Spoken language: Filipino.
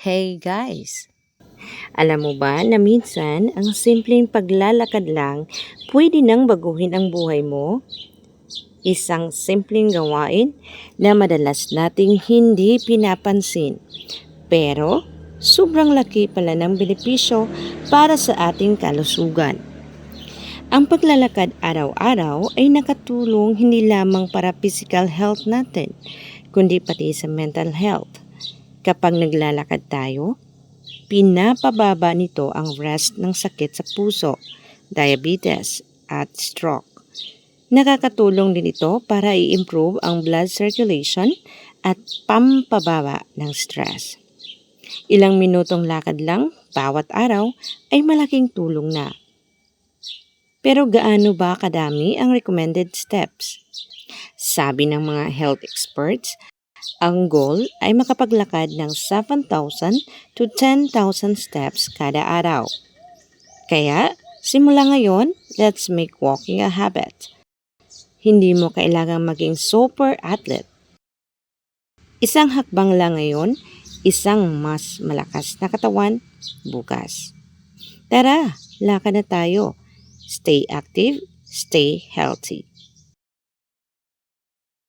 Hey guys! Alam mo ba na minsan ang simpleng paglalakad lang pwede nang baguhin ang buhay mo? Isang simpleng gawain na madalas nating hindi pinapansin. Pero sobrang laki pala ng benepisyo para sa ating kalusugan. Ang paglalakad araw-araw ay nakatulong hindi lamang para physical health natin, kundi pati sa mental health. Kapag naglalakad tayo, pinapababa nito ang risk ng sakit sa puso, diabetes, at stroke. Nakakatulong din ito para i-improve ang blood circulation at pampababa ng stress. Ilang minutong lakad lang bawat araw ay malaking tulong na. Pero gaano ba kadami ang recommended steps? Sabi ng mga health experts, ang goal ay makapaglakad ng 7,000 to 10,000 steps kada araw. Kaya, simula ngayon, let's make walking a habit. Hindi mo kailangang maging super athlete. Isang hakbang lang ngayon, isang mas malakas na katawan bukas. Tara, lakad na tayo. Stay active, stay healthy.